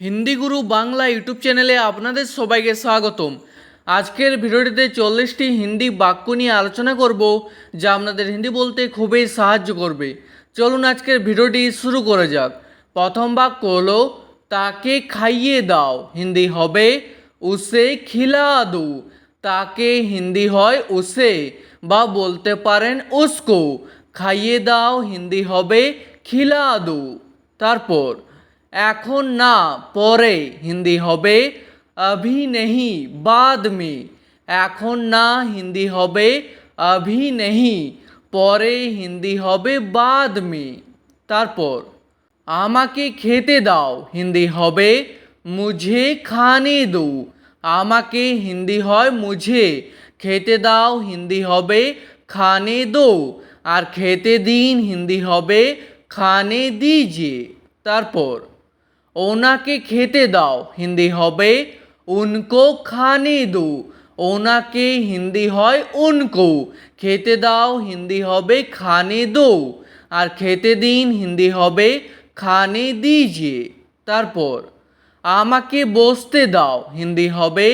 হিন্দি গুরু Bangla YouTube চ্যানেলে আপনাদের সবাইকে স্বাগতম। আজকের ভিডিওটিতে চল্লিশটি হিন্দি বাক্য নিয়ে আলোচনা করব, যা আপনাদের হিন্দি বলতে খুবই সাহায্য করবে। চলুন আজকের ভিডিওটি শুরু করে যাক। প্রথম বাক্য হলো, তাকে খাইয়ে দাও। হিন্দি হবে, উসে খিলা দো। তাকে হিন্দি হয় উসে বা বলতে পারেন উসকো। খাইয়ে দাও। হিন্দি হবে, খিলা দো। তারপর এখন না, পরে। হিন্দি হবে অভি নেহি বাদ মে। এখন না, হিন্দি হবে অভি নেহি পরে, হিন্দি হবে, বাদ মে। তারপর, আমাকে খেতে দাও। হিন্দি হবে, মুঝে খানে দো। আমাকে, হিন্দি হয়, মুঝে। খেতে দাও, হিন্দি হবে, খানে দো। আর খেতে দিন, হিন্দি হবে, খানে দিজে। তারপর ওনাকে খেতে দাও, হিন্দি হবে উনকো খানে দো। ওনাকে হিন্দি হয় উনকো। খেতে দাও, হিন্দি হবে খানে দো। আর খেতে দিন, হিন্দি হবে খানে দিজিয়ে তারপর, আমাকে বসতে দাও, হিন্দি হবে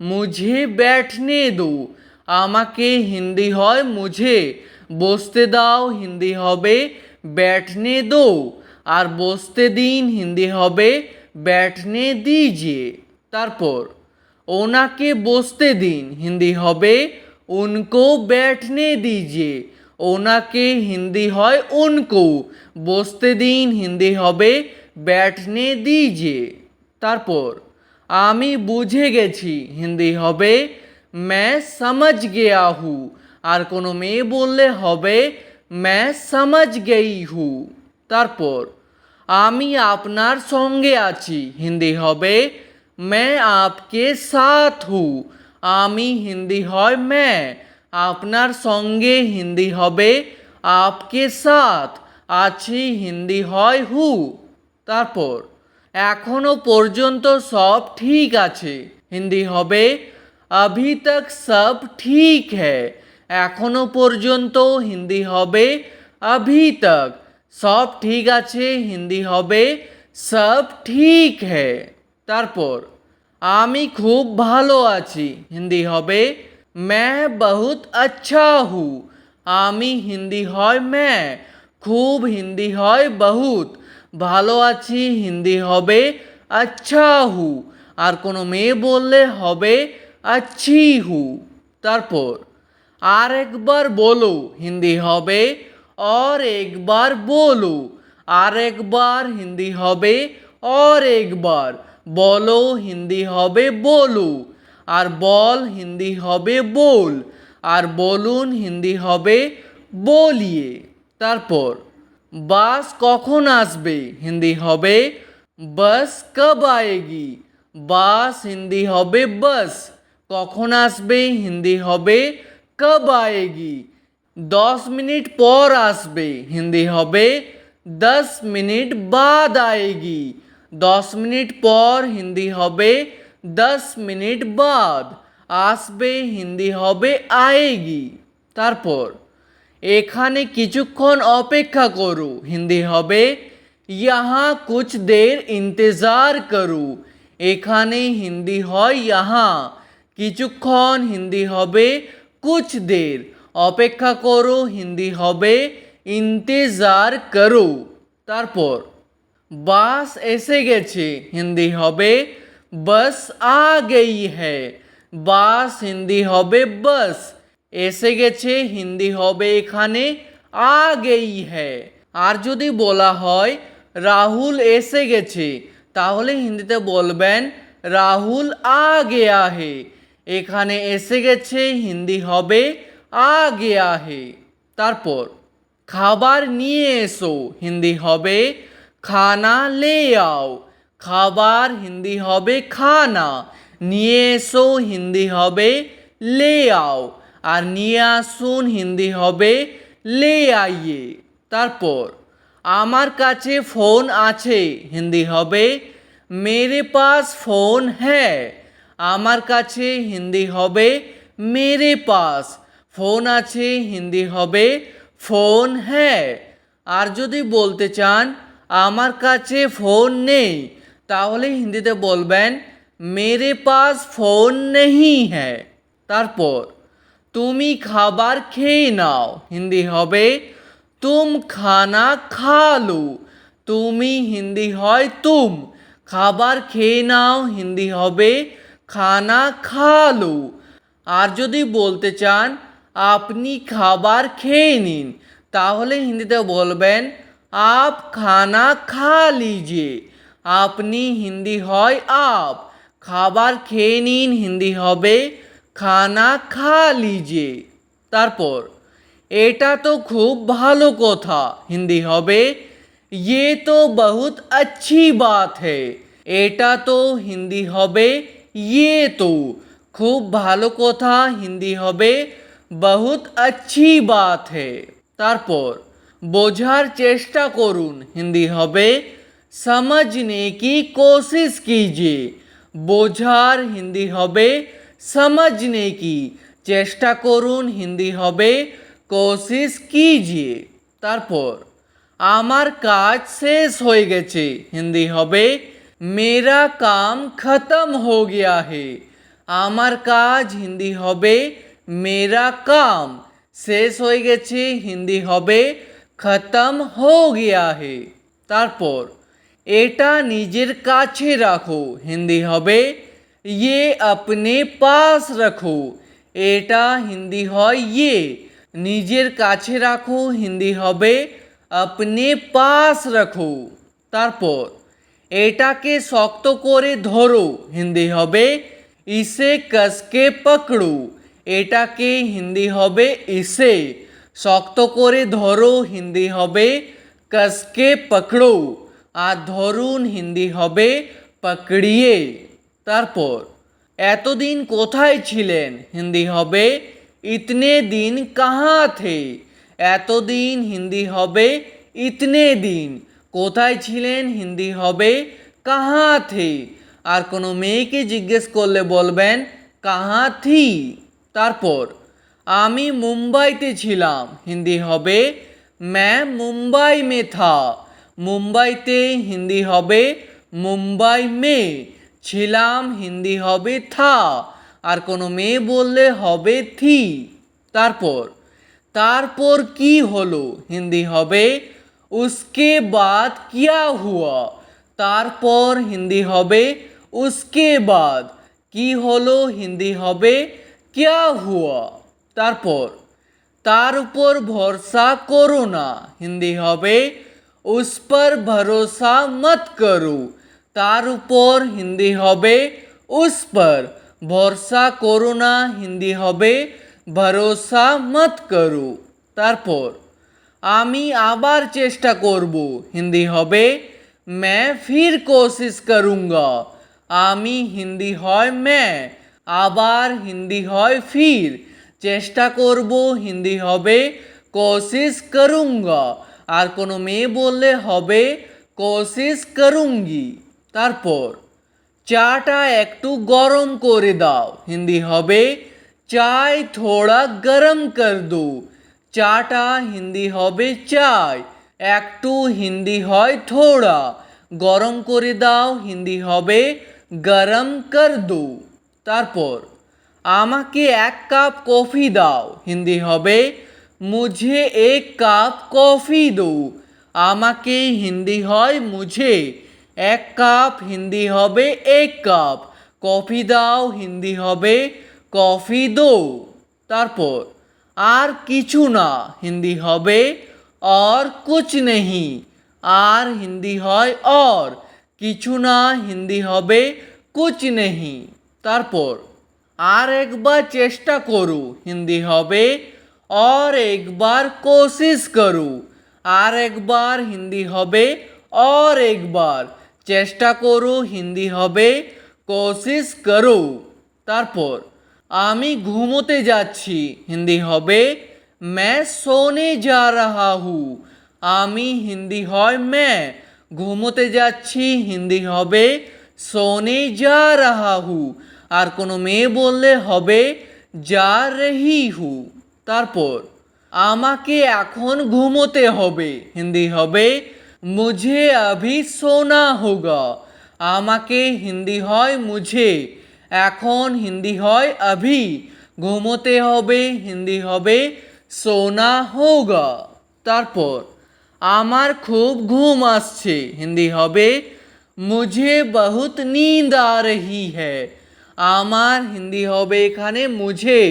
মুঝে ব্যাঠনে দো। আমাকে হিন্দি হয় মুঝে। বসতে দাও, হিন্দি হবে ব্যাঠনে দো। আর বসতে দিন হিন্দি হবে ব্যাঠনে দিজিয়ে তারপর, ওনাকে বসতে দিন হিন্দি হবে, উনকো ব্যাঠনে দিজিয়ে ওনাকে হিন্দি হয় উনকো, বসতে দিন হিন্দি হবে ব্যাঠনে দিজিয়ে তারপর, আমি বুঝে গেছি হিন্দি হবে, ম্যা সমজ গেয়া হু। আর কোনো মেয়ে বললে হবে, ম্যা সমজ গেই হু। তারপর আমি আপনার সঙ্গে আছি হিন্দি হবে मैं आपके साथ हूँ আমি হিন্দি হয় मैं আপনার সঙ্গে হিন্দি হবে आपके साथ আছি হিন্দি হয় হু তারপর এখনো পর্যন্ত সব ঠিক আছে হিন্দি হবে अभी तक सब ठीक है এখনো পর্যন্ত হিন্দি হবে अभी तक সব ঠিক আছে হিন্দি হবে সব ঠিক है তারপর আমি খুব ভালো আছি হিন্দি হবে मैं बहुत अच्छा हूँ আমি হিন্দি হয় मैं খুব হিন্দি হয় বহুত ভালো আছি হিন্দি হবে আচ্ছা হু আর কোনো মেয়ে বললে হবে আচ্ছি হু তারপর আর একবার বলো হিন্দি হবে और एक बार बोलो আর একবার হিন্দি হবে और एक बार বলো হিন্দি হবে বলো আর বল হিন্দি হবে बोल আর বলুন হিন্দি হবে বলিয়ে তারপর বাস কখন আসবে হিন্দি হবে বাস কব আয়েগি বাস হিন্দি হবে বাস কখন আসবে হিন্দি হবে কব আয়েগি দশ মিনিট পর আসবে হিন্দি হবে দশ মিনিট বাদ আয়েগি দশ মিনিট পর হিন্দি হবে দশ মিনিট বাদ আসবে হিন্দি হবে আয়েগি তারপর এখানে কিছুক্ষণ অপেক্ষা করো হিন্দি হবে यहाँ कुछ देर इंतज़ार करो এখানে হিন্দি হয় यहाँ কিছুক্ষণ হিন্দি হবে কুছ দের অপেক্ষা করো, হিন্দি হবে, ইন্তেজার করো। তারপর, বাস এসে গেছে, হিন্দি হবে, বাস আ গই বাস হিন্দি হবে, বাস। এসে গেছে, হিন্দি হবে এখানে, আ গেই হ্যায় আর যদি বলা হয়, রাহুল এসে গেছে, তাহলে হিন্দিতে বলবেন, রাহুল আ গেয়া হে। এখানে এসে গেছে, হিন্দি হবে আ গেয়া হে। তারপর, খাবার নিয়ে এসো, হিন্দি হবে খানা লে আও। খাবার হিন্দি হবে খানা, নিয়ে এসো, হিন্দি হবে লে আও। আর নিয়ে আসুন, হিন্দি হবে লে আইয়ে। তারপর, আমার কাছে ফোন আছে, হিন্দি হবে মেরে পাস ফোন হ্যাঁ। আমার কাছে হিন্দি হবে মেরে পাস। ফোন আছে, হিন্দি হবে, ফোন হ্যাঁ আর যদি বলতে চান, আমার কাছে ফোন নেই, তাহলে হিন্দিতে বলবেন, মেরে পাস ফোন নেই হ্যায়। তারপর, তুমি খাবার খেয়ে নাও। হিন্দি হবে, তুম খানা খা লো। তুমি হিন্দি হয় তুম। খাবার খেয়ে নাও। হিন্দি হবে, খানা খা লো। আর যদি বলতে চান আপনি খাবার খেয়ে নিন তাহলে হিন্দিতে বলবেন আপ খানা খা লিজিয়ে আপনি হিন্দি হয় আপ খাবার খেয়ে নিন হিন্দি হবে খানা খা লিজিয়ে তারপর এটা তো খুব ভালো কথা হিন্দি হবে ये तो बहुत अच्छी बात है এটা তো হিন্দি হবে ये তো খুব ভালো কথা হিন্দি হবে বহুত अच्छी बात है তারপর বোঝার চেষ্টা করুন হিন্দি হবে समझने की कोशिश कीजिए বোঝার হিন্দি হবে समझने की চেষ্টা করুন হিন্দি হবে কোশিশ কিজিয়ে তারপর আমার কাজ শেষ হয়ে গেছে হিন্দি হবে মেরা কাম খতম হো গিয়া হে আমার কাজ হিন্দি হবে মেরা কাম শেষ হয়ে গেছে, হিন্দি হবে, খতম হো গিয়া হে। তারপর, এটা নিজের কাছে রাখো, হিন্দি হবে ইয়ে আপনি পাস রাখো। এটা হিন্দি হয় ইয়ে। নিজের কাছে রাখো, হিন্দি হবে, আপনি পাস রাখো। তারপর, এটাকে শক্ত করে ধরো। হিন্দি হবে, ইসে কসকে পকড়ো। এটাকে হিন্দি হবে ইসে। শক্ত করে ধরো, হিন্দি হবে কসকে পকড়ো। আর ধরুন হিন্দি হবে পকড়িয়ে। তারপর, এতদিন কোথায় ছিলেন? হিন্দি হবে, ইতনে দিন কাহা থে? এতদিন হিন্দি হবে, ইতনে দিন। কোথায় ছিলেন? হিন্দি হবে, কাহা থে? আর কোনো মেয়েকে জিজ্ঞেস করলে বলবেন, কাহা থি? তারপর, আমি মুম্বাইতে ছিলাম। হিন্দি হবে, ম্যা, মুম্বাই মে থা। মুম্বাইতে হিন্দি হবে, মুম্বাই মে। ছিলাম, হিন্দি হবে, থা। আর কোনো মেয়ে বললে হবে, থি। তারপর তারপর কি হলো? হিন্দি হবে, উসকে বাদ কিয়া হুয়া? তারপর হিন্দি হবে, উসকে বাদ কি হলো? হিন্দি হবে কিয়া হুয়া তারপর তার উপর ভরসা করো না হিন্দি হবে উস পর ভরসা মত করো তার উপর হিন্দি হবে উস পর ভরসা করো না হিন্দি হবে ভরসা মত করো তারপর আমি আবার চেষ্টা করব হিন্দি হবে मैं फिर कोशिश करूँगा আমি হিন্দি হয় मैं আবার হিন্দি হয় ফির। চেষ্টা করব, হিন্দি হবে কোশিশ করুঙ্গা। আর কোনো মেয়ে বললে হবে কোশিশ করুঙ্গি। তারপর, চাটা একটু গরম করে দাও। হিন্দি হবে চায় থোড়া গরম কর দো। চাটা হিন্দি হবে চাই, একটু হিন্দি হয় থোড়া। গরম করে দাও, হিন্দি হবে গরম কর দো। তারপর, আমাকে এক কাপ কফি দাও। হিন্দি হবে, মুঝে এক কাপ কফি দো। আমাকে হিন্দি হয়, মুঝে এক কাপ। হিন্দি হবে, এক কাপ। কফি দাও, হিন্দি হবে, কফি দো। তারপর, আর কিছু না। হিন্দি হবে, আর কুচ নেহি। আর হিন্দি হয় আর কিছু না। হিন্দি হবে কুচ নেহি। তারপর আর একবার চেষ্টা করু হিন্দি হবে और একবার কোশিশ করু আর একবার হিন্দি হবে और একবার চেষ্টা করু হিন্দি হবে কোশিশ করো তারপর আমি ঘুমোতে যাচ্ছি হিন্দি হবে मैं सोने जा रहा हूँ আমি হিন্দি হয় मैं ঘুমোতে যাচ্ছি হিন্দি হবে সোনে যা রাহা হু আর কোনো মেয়ে বললে হবে, যা রেহি হু। তারপর, আমাকে এখন ঘুমোতে হবে। হিন্দি হবে, মুঝে আভি সোনা হোগা। আমাকে হিন্দি হয়, মুঝে। এখন হিন্দি হয়, আভি। ঘুমোতে হবে, হিন্দি হবে, সোনা হোগা। তারপর, আমার খুব ঘুম আসছে। হিন্দি হবে, মুঝে বহুত নীন্দ আ রহি হ্যায়। আমার হিন্দি হবে এখানে মুঝে।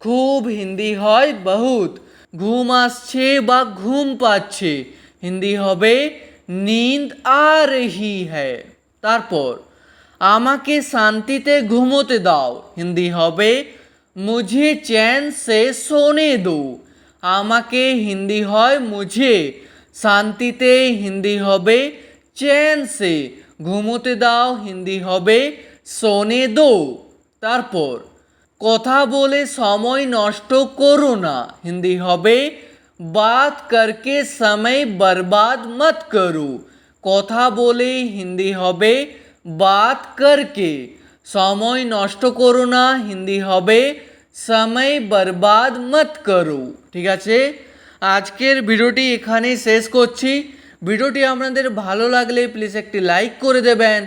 খুব হিন্দি হয় বহুত। ঘুম আসছে বা ঘুম পাচ্ছে। হিন্দি হবে নিন্দ আ রহি তারপর, আমাকে শান্তিতে ঘুমোতে দাও। হিন্দি হবে মুঝে চ্যান সে সোনে দো। আমাকে হিন্দি হয় মুঝে। শান্তিতে হিন্দি হবে চ্যান সে। ঘুমোতে দাও। হিন্দি হবে সোনে দো। তারপর, কথা বলে সময় নষ্ট করো না। হিন্দি হবে, বাত করকে সময় বরবাদ মত করো। কথা বলে হিন্দি হবে, বাত করকে সময় নষ্ট করো না। হিন্দি হবে, সময় বরবাদ মত করো। ঠিক আছে? আজকের ভিডিওটি এখানেই শেষ করছি। ভিডিওটি আপনাদের ভালো লাগলে প্লিজ একটি লাইক করে দেবেন।